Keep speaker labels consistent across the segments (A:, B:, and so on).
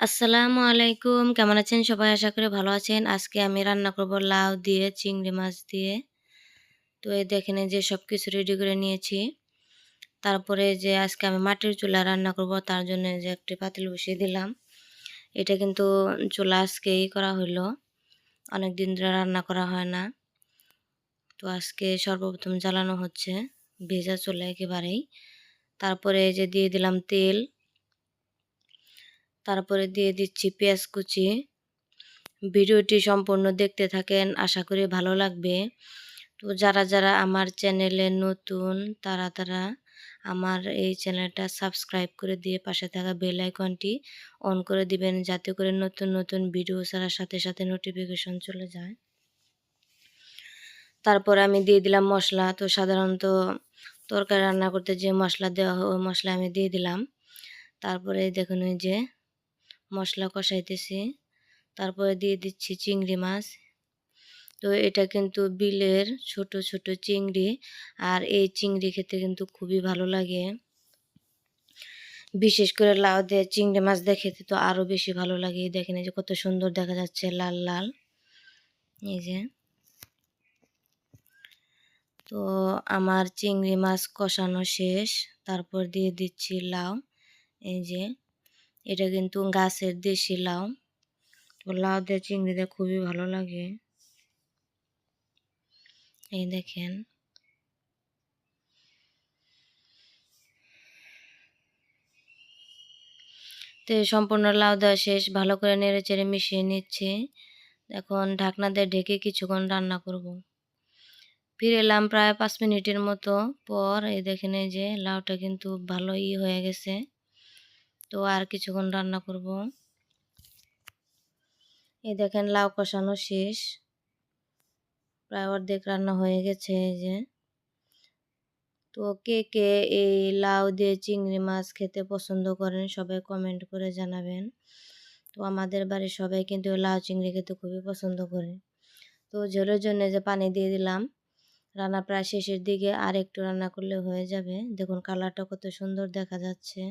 A: আসসালামু আলাইকুম। কেমন আছেন সবাই? আশা করি ভালো আছেন। আজকে আমি রান্না করব লাউ দিয়ে, চিংড়ি মাছ দিয়ে। তো এই দেখেন যে সব কিছু রেডি করে নিয়েছি। তারপরে যে আজকে আমি মাটির চুলা রান্না করব, তার জন্য যে একটি পাতিল বসিয়ে দিলাম। এটা কিন্তু চুলা আজকেই করা হইল। অনেক দিন ধরে রান্না করা হয় না। তো আজকে সর্বপ্রথম জ্বালানো হচ্ছে, ভেজা চুলা একেবারেই। তারপরে যে দিয়ে দিলাম তেল। তারপরে দিয়ে দিচ্ছি পেঁয়াজ কুচি। ভিডিওটি সম্পূর্ণ দেখতে থাকেন, আশা করি ভালো লাগবে। তো যারা যারা আমার চ্যানেলে নতুন, তারা তারা আমার এই চ্যানেলটা সাবস্ক্রাইব করে দিয়ে পাশে থাকা বেল আইকনটি অন করে দিবেন, যাতে করে নতুন নতুন ভিডিও ছাড়ার সাথে সাথে নোটিফিকেশন চলে যায়। তারপর আমি দিয়ে দিলাম মশলা। তো সাধারণত তরকারি রান্না করতে যে মশলা দেওয়া হয়, ওই মশলা আমি দিয়ে দিলাম। তারপরে দেখুন ওই যে মশলা কষাইতেছি। তারপরে দিয়ে দিচ্ছি চিংড়ি মাছ। তো এটা কিন্তু বিলের ছোট ছোট চিংড়ি আর এই চিংড়ি খেতে কিন্তু খুবই ভালো লাগে। বিশেষ করে লাউ দিয়ে চিংড়ি মাছ দিয়ে খেতে তো আরও বেশি ভালো লাগে। দেখেন এই যে কত সুন্দর দেখা যাচ্ছে লাল লাল। এই যে। তো আমার চিংড়ি মাছ কষানো শেষ। তারপর দিয়ে দিচ্ছি লাউ। এই যে। এটা কিন্তু গাছের দেশি লাউ। তো লাউ দিয়ে চিংড়ি দিয়ে খুবই ভালো লাগে। এই দেখেন। তো সম্পূর্ণ লাউ দেওয়া শেষ। ভালো করে নেড়ে চেড়ে মিশিয়ে নিচ্ছি। এখন ঢাকনা দিয়ে ঢেকে কিছুক্ষণ রান্না করব। ফিরে এলাম প্রায় পাঁচ মিনিটের মতো। পর এই দেখেন এই যে লাউটা কিন্তু ভালোই হয়ে গেছে। তো আর কিছুক্ষণ রান্না করব। এই দেখেন লাউ কষানো শেষ। প্রায় অর্ধেক রান্না হয়ে গেছে এই যে। তো কে কে এই লাউ দিয়ে চিংড়ি মাছ খেতে পছন্দ করেন সবাই কমেন্ট করে জানাবেন। তো আমাদের বাড়ির সবাই কিন্তু লাউ চিংড়ি খেতে খুবই পছন্দ করে। তো ঝোলের জন্য যে পানি দিয়ে দিলাম, রান্না প্রায় শেষের দিকে আর একটু রান্না করলে হয়ে যাবে। দেখুন কালারটা কত সুন্দর দেখা যাচ্ছে।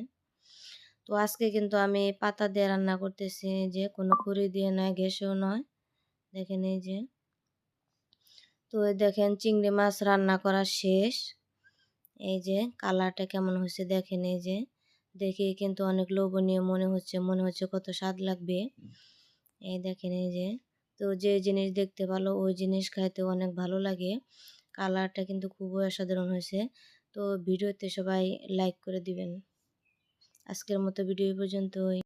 A: তো আজকে কিন্তু আমি পাতা দিয়ে রান্না করতেছি যে কোনো খুঁড়ি দিয়ে নয়, গ্যাসেও নয়। দেখেন এই যে। তো দেখেন চিংড়ি মাছ রান্না করা শেষ। এই যে কালারটা কেমন হয়েছে দেখেন এই যে। দেখে কিন্তু অনেক লোভনীয় মনে হচ্ছে মনে হচ্ছে কত স্বাদ লাগবে। এই দেখেন এই যে। তো যে জিনিস দেখতে ভালো ওই জিনিস খাইতে অনেক ভালো লাগে। কালারটা কিন্তু খুবই অসাধারণ হয়েছে। তো ভিডিওতে সবাই লাইক করে দিবেন। আজকের মতো ভিডিও পর্যন্তই।